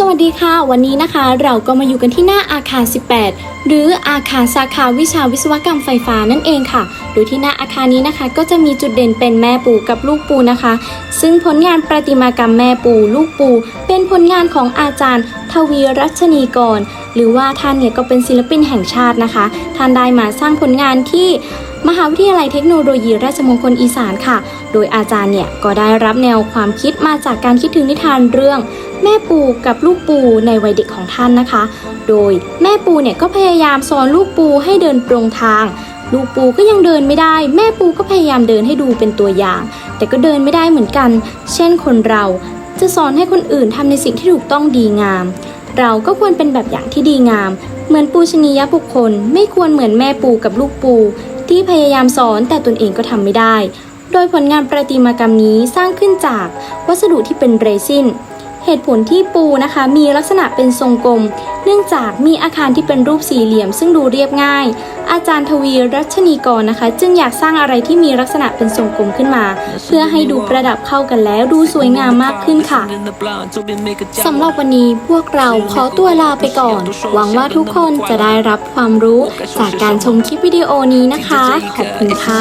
สวัสดีค่ะ วันนี้นะคะเราก็มาอยู่กันที่หน้าอาคาร 18 หรืออาคารสาขาวิชาวิศวกรรมไฟฟ้านั่นเองค่ะ โดยที่หน้าอาคารนี้นะคะ ก็จะมีจุดเด่นเป็นแม่ปูกับลูกปูนะคะ ซึ่งผลงานประติมากรรมแม่ปูลูกปู เป็นผลงานของอาจารย์ ทวีรัชนีกร หรือว่าท่านเนี่ยก็เป็นศิลปินแห่งชาตินะคะ ท่านได้มาสร้างผลงานที่มหาวิทยาลัยเทคโนโลยีราชมงคลอีสานค่ะ โดยอาจารย์เนี่ยก็ได้รับแนวความคิดมาจากการคิดถึงนิทานเรื่อง แม่ปูกับลูกปูในวัยเด็กของท่านนะคะ โดยแม่ปูเนี่ยก็พยายามสอนลูกปูให้เดินตรงทาง ลูกปูก็ยังเดินไม่ได้ แม่ปูก็พยายามเดินให้ดูเป็นตัวอย่าง แต่ก็เดินไม่ได้เหมือนกัน เช่นคนเราจะสอนให้คนอื่นทำในสิ่งที่ถูกต้องดีงาม เราก็ควรเป็นแบบอย่างที่ดีงาม เหมือนปูชนียบุคคล ไม่ควรเหมือนแม่ปูกับลูกปู ที่พยายามสอนแต่ตนเองก็ทำไม่ได้ โดยผลงานประติมากรรมนี้สร้างขึ้นจากวัสดุที่เป็นเรซิน เหตุผลที่ปูนะคะ มีลักษณะเป็นทรงกลม เนื่องจากมีอาคารที่เป็นรูปสี่เหลี่ยม ซึ่งดูเรียบง่าย อาจารย์ทวีรัชนีกรนะคะ จึงอยากสร้างอะไรที่มีลักษณะเป็นทรงกลมขึ้นมา เพื่อให้ดูประดับเข้ากันแล้วดูสวยงามมากขึ้นค่ะสำหรับวันนี้พวกเราขอตัวลาไปก่อน หวังว่าทุกคนจะได้รับความรู้จากการชมคลิปวิดีโอนี้นะคะ ขอบคุณค่ะ